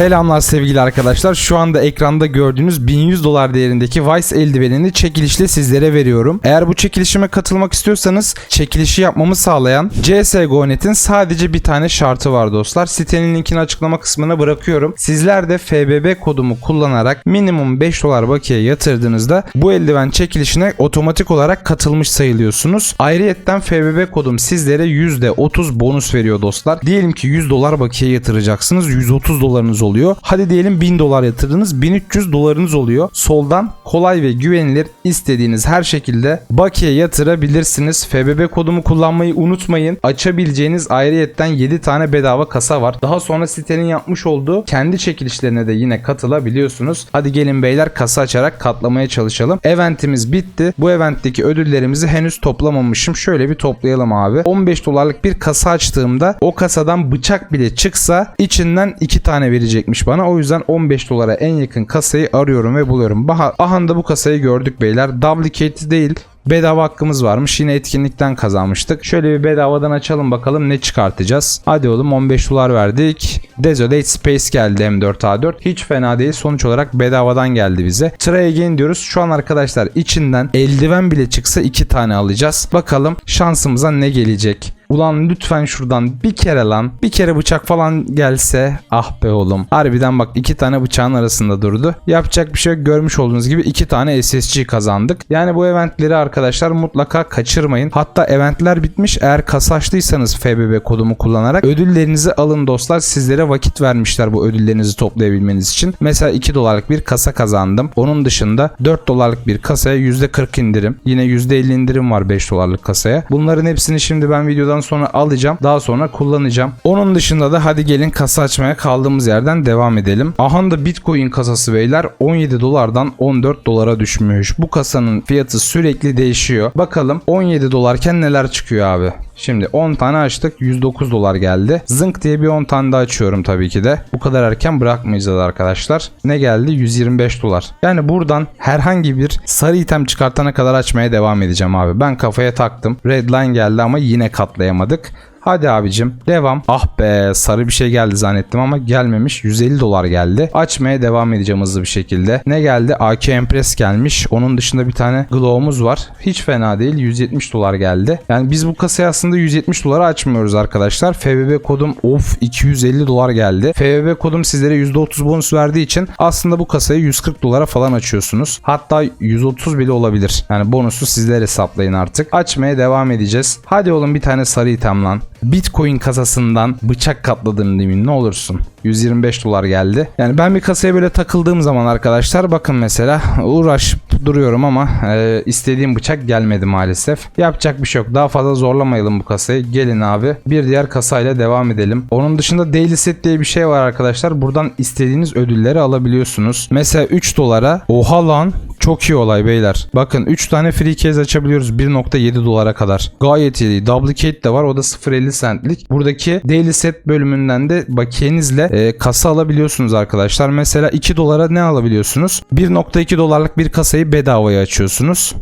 Selamlar sevgili arkadaşlar. Şu anda ekranda gördüğünüz 1100 dolar değerindeki Vice eldivenini çekilişle sizlere veriyorum. Eğer bu çekilişime katılmak istiyorsanız çekilişi yapmamı sağlayan CSGO.net'in sadece bir tane şartı var dostlar. Sitenin linkini açıklama kısmına bırakıyorum. Sizler de FBB kodumu kullanarak minimum 5 dolar bakiye yatırdığınızda bu eldiven çekilişine otomatik olarak katılmış sayılıyorsunuz. Ayrıyetten FBB kodum sizlere %30 bonus veriyor dostlar. Diyelim ki 100 dolar bakiye yatıracaksınız. 130 dolarınız oluyor. Hadi diyelim 1000 dolar yatırdınız. 1300 dolarınız oluyor. Soldan kolay ve güvenilir istediğiniz her şekilde bakiye yatırabilirsiniz. FBB kodumu kullanmayı unutmayın. Açabileceğiniz ayrıyetten 7 tane bedava kasa var. Daha sonra sitenin yapmış olduğu kendi çekilişlerine de yine katılabiliyorsunuz. Hadi gelin beyler kasa açarak katlamaya çalışalım. Eventimiz bitti. Bu eventteki ödüllerimizi henüz toplamamışım. Şöyle bir toplayalım abi. 15 dolarlık bir kasa açtığımda o kasadan bıçak bile çıksa içinden 2 tane verecekmiş bana. O yüzden 15 dolara en yakın kasayı arıyorum ve buluyorum. Baha, ahanda bu kasayı gördük beyler. Duplicate değil Bedava hakkımız varmış. Yine etkinlikten kazanmıştık. Şöyle bir bedavadan açalım bakalım ne çıkartacağız. Hadi oğlum 15 dolar verdik. Desolate Space geldi M4A4. Hiç fena değil. Sonuç olarak bedavadan geldi bize. Try again diyoruz. Şu an arkadaşlar içinden eldiven bile çıksa 2 tane alacağız. Bakalım şansımıza ne gelecek. Ulan lütfen şuradan bir kere lan bir kere bıçak falan gelse ah be oğlum. Harbiden bak iki tane bıçağın arasında durdu. Yapacak bir şey yok görmüş olduğunuz gibi iki tane SSG kazandık. Yani bu eventleri arkadaşlar mutlaka kaçırmayın. Hatta eventler bitmiş eğer kasa açtıysanız FBB kodumu kullanarak ödüllerinizi alın dostlar. Sizlere vakit vermişler bu ödüllerinizi toplayabilmeniz için. Mesela 2 dolarlık bir kasa kazandım. Onun dışında 4 dolarlık bir kasaya %40 indirim. Yine %50 indirim var 5 dolarlık kasaya. Bunların hepsini şimdi ben videodan sonra alacağım. Daha sonra kullanacağım. Onun dışında da hadi gelin kasa açmaya kaldığımız yerden devam edelim. Aha da Bitcoin kasası beyler 17 dolardan 14 dolara düşmüş. Bu kasanın fiyatı sürekli değişiyor. Bakalım 17 dolarken neler çıkıyor abi. Şimdi 10 tane açtık 109 dolar geldi. Zınk diye bir 10 tane daha açıyorum tabii ki de. Bu kadar erken bırakmayacağız arkadaşlar. Ne geldi? 125 dolar. Yani buradan herhangi bir sarı item çıkartana kadar açmaya devam edeceğim abi. Ben kafaya taktım. Redline geldi ama yine katlayamadık. Hadi abicim devam. Ah be sarı bir şey geldi zannettim ama gelmemiş. 150 dolar geldi. Açmaya devam edeceğim hızlı bir şekilde. Ne geldi? AK Empress gelmiş. Onun dışında bir tane Glow'umuz var. Hiç fena değil. 170 dolar geldi. Yani biz bu kasayı aslında 170 dolara açmıyoruz arkadaşlar. FBB kodum of 250 dolar geldi. FBB kodum sizlere %30 bonus verdiği için aslında bu kasayı 140 dolara falan açıyorsunuz. Hatta 130 bile olabilir. Yani bonusu sizler hesaplayın artık. Açmaya devam edeceğiz. Hadi oğlum bir tane sarı item lan. Bitcoin kasasından bıçak katladım demin ne olursun. 125 dolar geldi. Yani ben bir kasaya böyle takıldığım zaman arkadaşlar bakın mesela uğraş duruyorum ama e, istediğim bıçak gelmedi maalesef. Yapacak bir şey yok. Daha fazla zorlamayalım bu kasayı. Gelin abi. Bir diğer kasayla devam edelim. Onun dışında daily set diye bir şey var arkadaşlar. Buradan istediğiniz ödülleri alabiliyorsunuz. Mesela 3 dolara oha lan çok iyi olay beyler. Bakın 3 tane free case açabiliyoruz 1.7 dolara kadar. Gayet iyi. Duplicate de var o da 0.50 centlik. Buradaki daily set bölümünden de bakiyenizle e, kasa alabiliyorsunuz arkadaşlar. Mesela 2 dolara ne alabiliyorsunuz? 1.2 dolarlık bir kasayı bedavaya açıyorsunuz.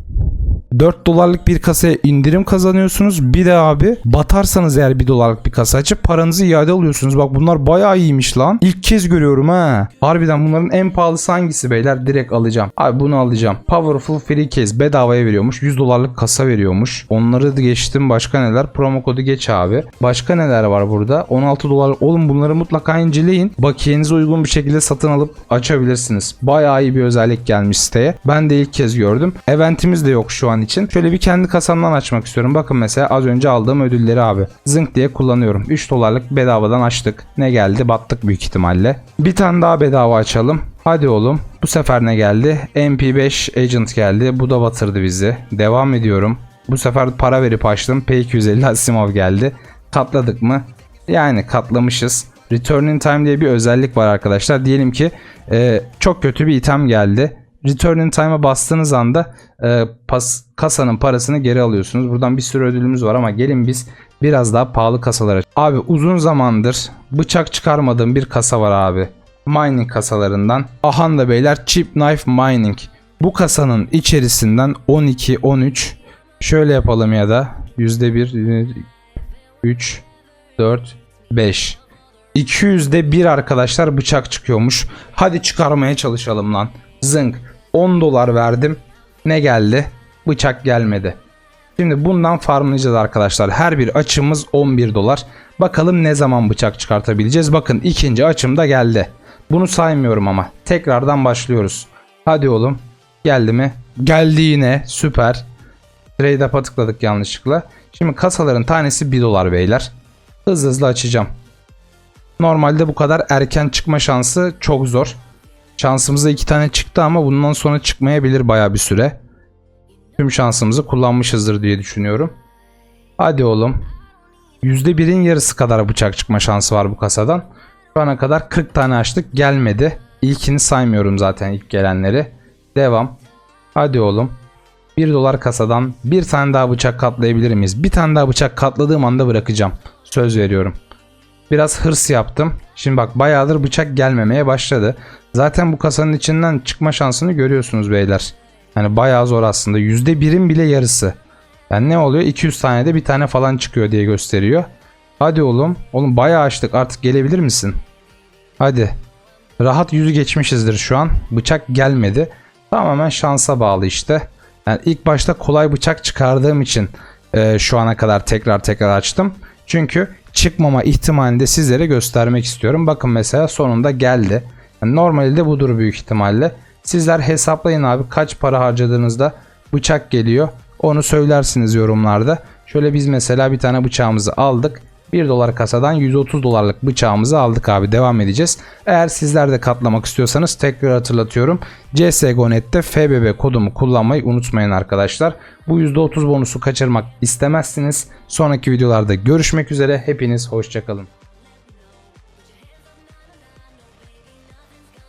4 dolarlık bir kasaya indirim kazanıyorsunuz. Bir de abi batarsanız eğer 1 dolarlık bir kasa açıp paranızı iade alıyorsunuz. Bak bunlar bayağı iyiymiş lan. İlk kez görüyorum ha. Harbiden bunların en pahalısı hangisi beyler? Direkt alacağım. Abi bunu alacağım. Powerful Free Case bedavaya veriyormuş. 100 dolarlık kasa veriyormuş. Onları da geçtim. Başka neler? Promo kodu geç abi. Başka neler var burada? 16 dolar. Oğlum bunları mutlaka inceleyin. Bakiyenize uygun bir şekilde satın alıp açabilirsiniz. Bayağı iyi bir özellik gelmiş siteye. Ben de ilk kez gördüm. Eventimiz de yok şu an için. Şöyle bir kendi kasamdan açmak istiyorum. Bakın mesela az önce aldığım ödülleri abi. Zınk diye kullanıyorum. 3 dolarlık bedavadan açtık. Ne geldi? Battık büyük ihtimalle. Bir tane daha bedava açalım. Hadi oğlum. Bu sefer ne geldi? MP5 Agent geldi. Bu da batırdı bizi. Devam ediyorum. Bu sefer para verip açtım. P250 Asimov geldi. Katladık mı? Yani katlamışız. Returning Time diye bir özellik var arkadaşlar. Diyelim ki e, çok kötü bir item geldi. Return in Time'a bastığınız anda e, pas, kasanın parasını geri alıyorsunuz. Buradan bir sürü ödülümüz var ama gelin biz biraz daha pahalı kasalara. Abi uzun zamandır bıçak çıkarmadığım bir kasa var abi. Mining kasalarından. Ahanda beyler Cheap Knife Mining. Bu kasanın içerisinden 12, 13 şöyle yapalım ya da %1, 3, 4, 5. 200'de bir arkadaşlar bıçak çıkıyormuş. Hadi çıkarmaya çalışalım lan. Zınk. 10 dolar verdim. Ne geldi? Bıçak gelmedi. Şimdi bundan farmlayacağız arkadaşlar. Her bir açımız 11 dolar. Bakalım ne zaman bıçak çıkartabileceğiz. Bakın ikinci açım da geldi. Bunu saymıyorum ama. Tekrardan başlıyoruz. Hadi oğlum. Geldi mi? Geldi yine. Süper. Trade up'a tıkladık yanlışlıkla. Şimdi kasaların tanesi 1 dolar beyler. Hızlı hızlı açacağım. Normalde bu kadar erken çıkma şansı çok zor. Şansımıza iki tane çıktı ama bundan sonra çıkmayabilir baya bir süre. Tüm şansımızı kullanmışızdır diye düşünüyorum. Hadi oğlum. %1'in yarısı kadar bıçak çıkma şansı var bu kasadan. Şu ana kadar 40 tane açtık gelmedi. İlkini saymıyorum zaten ilk gelenleri. Devam. Hadi oğlum. 1 dolar kasadan bir tane daha bıçak katlayabilir miyiz? Bir tane daha bıçak katladığım anda bırakacağım. Söz veriyorum. Biraz hırs yaptım. Şimdi bak bayağıdır bıçak gelmemeye başladı. Zaten bu kasanın içinden çıkma şansını görüyorsunuz beyler. Yani bayağı zor aslında. %1'in bile yarısı. Yani ne oluyor? 200 tane de bir tane falan çıkıyor diye gösteriyor. Hadi oğlum. Oğlum bayağı açtık. Artık gelebilir misin? Hadi. Rahat yüzü geçmişizdir şu an. Bıçak gelmedi. Tamamen şansa bağlı işte. Yani ilk başta kolay bıçak çıkardığım için e, şu ana kadar tekrar tekrar açtım. Çünkü çıkmama ihtimalini de sizlere göstermek istiyorum. Bakın mesela sonunda geldi. Yani normalde budur büyük ihtimalle. Sizler hesaplayın abi kaç para harcadığınızda bıçak geliyor. Onu söylersiniz yorumlarda. Şöyle biz mesela bir tane bıçağımızı aldık. 1 dolar kasadan 130 dolarlık bıçağımızı aldık abi devam edeceğiz. Eğer sizler de katlamak istiyorsanız tekrar hatırlatıyorum. CSGO.net'te FBB kodumu kullanmayı unutmayın arkadaşlar. Bu %30 bonusu kaçırmak istemezsiniz. Sonraki videolarda görüşmek üzere. Hepiniz hoşçakalın.